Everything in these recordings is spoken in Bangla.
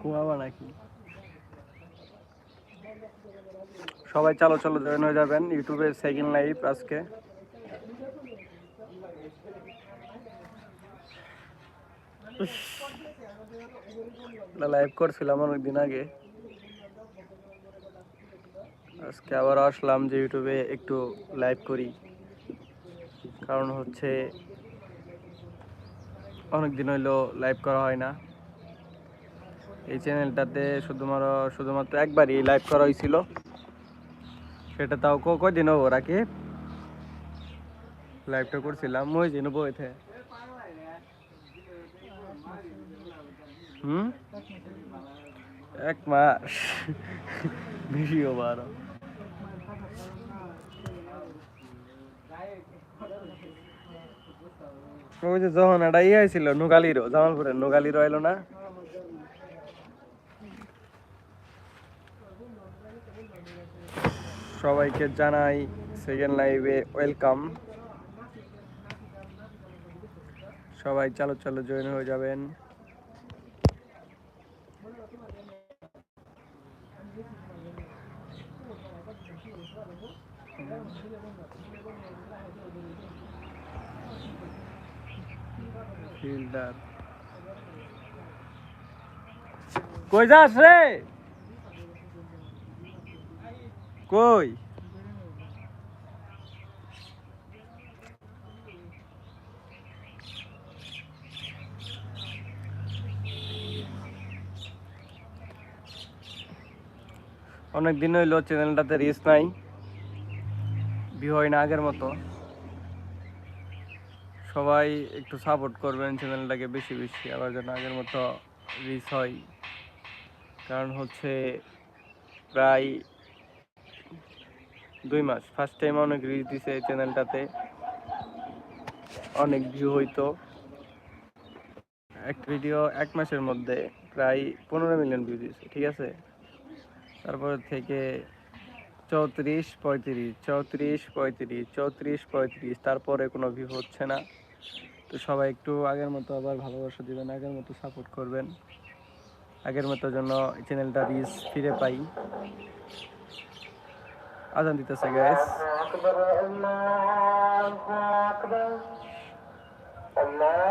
কুয়াবা নাকি? সবাই চালো চালো, জয়েন হয়ে যাবেন। ইউটিউবে সেকেন্ড লাইভ আজকে। লাইভ করছিলাম অনেকদিন আগে। আজকে আবার আসলাম যে ইউটিউবে একটু লাইভ করি। কারণ হচ্ছে অনেক দিন হইল লাইভ করা হয় না। এই চ্যানেলটাতে শুধুমাত্র শুধুমাত্র একবারই লাইভ করা হয়েছিল। সেটা তাও কদিন হব রাখি? লাইভটা করছিলাম ওই যে নেব এতে। হুম? এক মাস। বেশি হব আরও ওই যে যখন এটা ইয়ে ছিল নোগালিরও জামালপুরের নোগালিরও এলো না? সবাইকে জানাই সেকেন্ড লাইভে ওয়েলকাম সবাই চালো চালো জয়েন হয়ে যাবেন। কই যাস রে? কই? অনেক দিন হইল চ্যানেলটাতে রিচ নাই। ভিউ হয় না আগের মতো। সবাই একটু সাপোর্ট করবেন চ্যানেলটাকে বেশি বেশি, আবার যেন আগের মতো রিচ হয়। কারণ হচ্ছে প্রায় দুই মাস। ফার্স্ট টাইম অনেক রিচ দিছে এই চ্যানেলটাতে অনেক ভিউ হইতো। এক ভিডিও এক মাসের মধ্যে প্রায় পনেরো মিলিয়ন ভিউ দিয়েছে ঠিক আছে? তারপর থেকে চৌত্রিশ, পঁয়ত্রিশ চৌত্রিশ পঁয়ত্রিশ চৌত্রিশ, পঁয়ত্রিশ, তারপরে কোনো ভিউ হচ্ছে না। তো সবাই একটু আগের মতো আবার ভালোবাসা দিবেন, আগের মতো সাপোর্ট করবেন। আগের মতো জন্য চ্যানেলটা রিচ ফিরে পাই। আজান দিতেছে গ্যাস আল্লাহ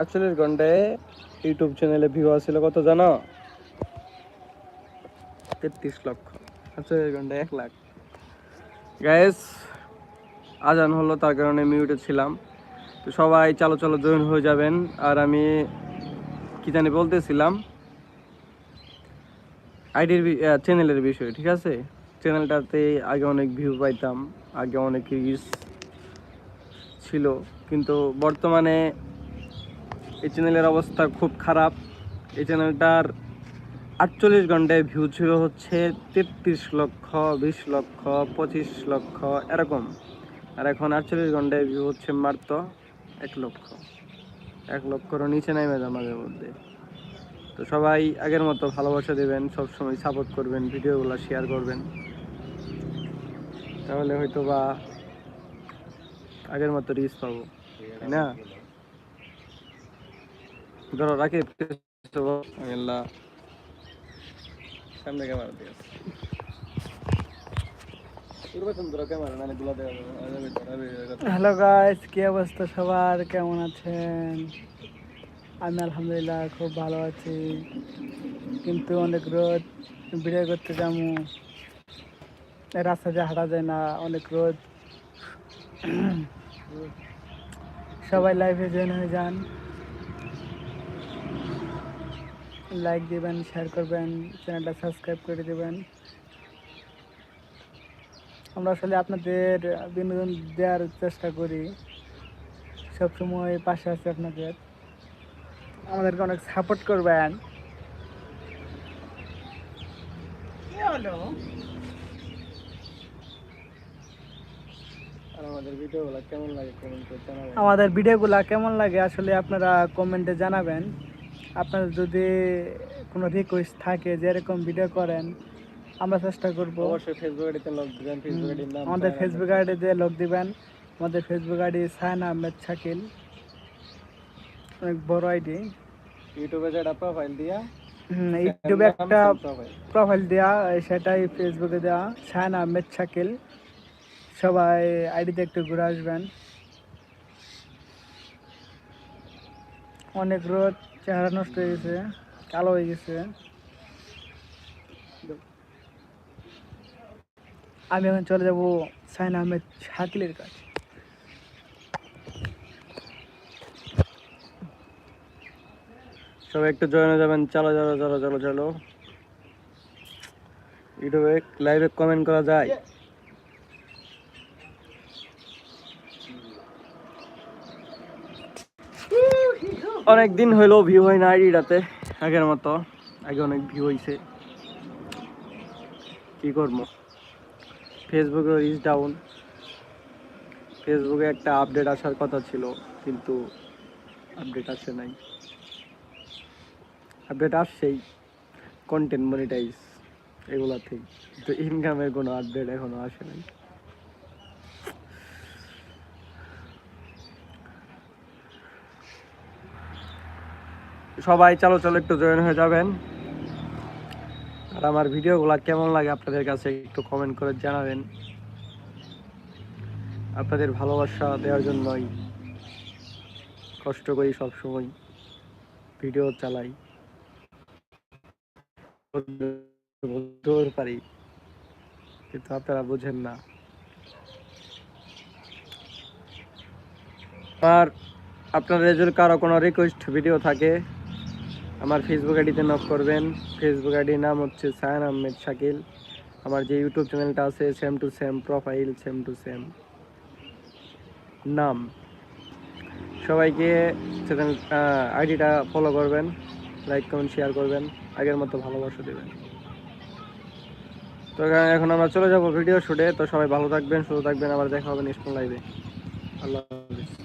আটচল্লিশ ঘন্টায় ইউটিউব চ্যানেলে ভিউ আসছিল কত জানো? তেত্রিশ লক্ষ। আটচল্লিশ ঘন্টায় এক লাখ। গ্যাস আজান হলো, তার কারণে মিউটে ছিলাম। তো সবাই চালো চালো, জয়েন হয়ে যাবেন। আর আমি কি জানি বলতেছিলাম আইডির চ্যানেলের বিষয়, ঠিক আছে? চ্যানেলটাতে আগে অনেক ভিউ পাইতাম, আগে অনেক রিচ ছিল। কিন্তু বর্তমানে এই চ্যানেলের অবস্থা খুব খারাপ। এই চ্যানেলটার আটচল্লিশ ঘন্টায় ভিউ ছিল হচ্ছে তেত্রিশ লক্ষ, বিশ লক্ষ, পঁচিশ লক্ষ, এরকম। আর এখন আটচল্লিশ ঘন্টায় ভিউ হচ্ছে মাত্র এক লক্ষ। এক লক্ষরও নিচে নেমে মাঝে মধ্যে। তো সবাই আগের মতো ভালোবাসা দেবেন, সবসময় সাপোর্ট করবেন, ভিডিওগুলো শেয়ার করবেন। তাহলে হয়তো বা আগের মতো রিচ পাবো, তাই না? ধরো রাখি আল্লাহ সামনে ক্যামেরা দিয়ে হ্যালো গাইস কি অবস্থা সবার? কেমন আছেন? আমি আলহামদুলিল্লাহ খুব ভালো আছি। কিন্তু অনেক রোদ ভিডিও করতে যাব। রাস্তা দিয়ে হাঁটা যায় না অনেক রোদ। সবাই লাইভে জয়েন হয়ে যান। লাইক দিবেন শেয়ার করবেন চ্যানেলটা সাবস্ক্রাইব করে দেবেন। আমরা আসলে আপনাদের বিনোদন দেওয়ার চেষ্টা করি। সবসময় পাশে আছি আপনাদের। আমাদেরকে অনেক সাপোর্ট করবেন। আর আমাদের ভিডিওগুলো কেমন লাগে কমেন্ট করে জানাবেন। আমাদের ভিডিওগুলো কেমন লাগে আসলে আপনারা কমেন্টে জানাবেন। আপনাদের যদি কোনো রিকোয়েস্ট থাকে যে এরকম ভিডিও করেন আমরা চেষ্টা করব। অবশ্যই ফেসবুক আইডিতে লগ দিবেন ফেসবুক আইডির নাম আমাদের ফেসবুক আইডি দিয়ে লোক দিবেন। আমাদের ফেসবুক আইডি সায়ন আহমেদ শাকিল। অনেক বড় আইডি। ইউটিউবে যেটা প্রোফাইল দিয়া ইউটিউবে একটা প্রোফাইল দেওয়া সেটাই ফেসবুকে দেওয়া শাহান আহমেদ শাকিল। সবাই আইডিতে একটু ঘুরে আসবেন। অনেক রোদ। চেহারা নষ্ট হয়ে গেছে, কালো হয়ে গেছে। আমি এখন চলে যাব শাহিন আহমেদ শাকিলের কাছে। সবাই একটু জয়েন যাবেন, চলো চলো চলো চলো চলো। ইউটিউবে লাইভে কমেন্ট করা যায়। অনেক দিন হইল ভিউ হয় না আইডিটাতে আগের মতো। আগে অনেক ভিউ হইছে। কি করব? ফেসবুকে রিচ ডাউন ফেসবুকে একটা আপডেট আসার কথা ছিল, কিন্তু আপডেট আসে নাই। আপডেট আসছেই। কন্টেন্ট মনিটাইজ এগুলাতেই। কিন্তু ইনকামের কোনো আপডেট এখনও আসে নাই। সবাই চলো চলো, একটু জয়েন হয়ে যাবেন। আর আমার ভিডিওগুলো কেমন লাগে আপনাদের কাছে একটু কমেন্ট করে জানাবেন। আপনাদের ভালোবাসা দেওয়ার জন্যই কষ্ট করি সব সময় ভিডিও চালাই। পারি, কিন্তু আপনারা বুঝেন না। আর আপনাদের যদি কারও কোনো রিকোয়েস্ট ভিডিও থাকে আমার ফেসবুক আইডিতে নক করবেন। ফেসবুক আইডির নাম হচ্ছে সায়ন আহমেদ শাকিল। আমার যে ইউটিউব চ্যানেলটা আছে same to same profile same to same নাম। সবাইকে চ্যানেল আইডিটা ফলো করবেন লাইক কমেন্ট শেয়ার করবেন, আগের মতো ভালোবাসা দেবেন। তো এখন আমরা চলে যাব ভিডিও শুটে তো সবাই ভালো থাকবেন, সুস্থ থাকবেন। আবার দেখা হবে নেক্সট লাইভে আল্লাহ হাফিজ।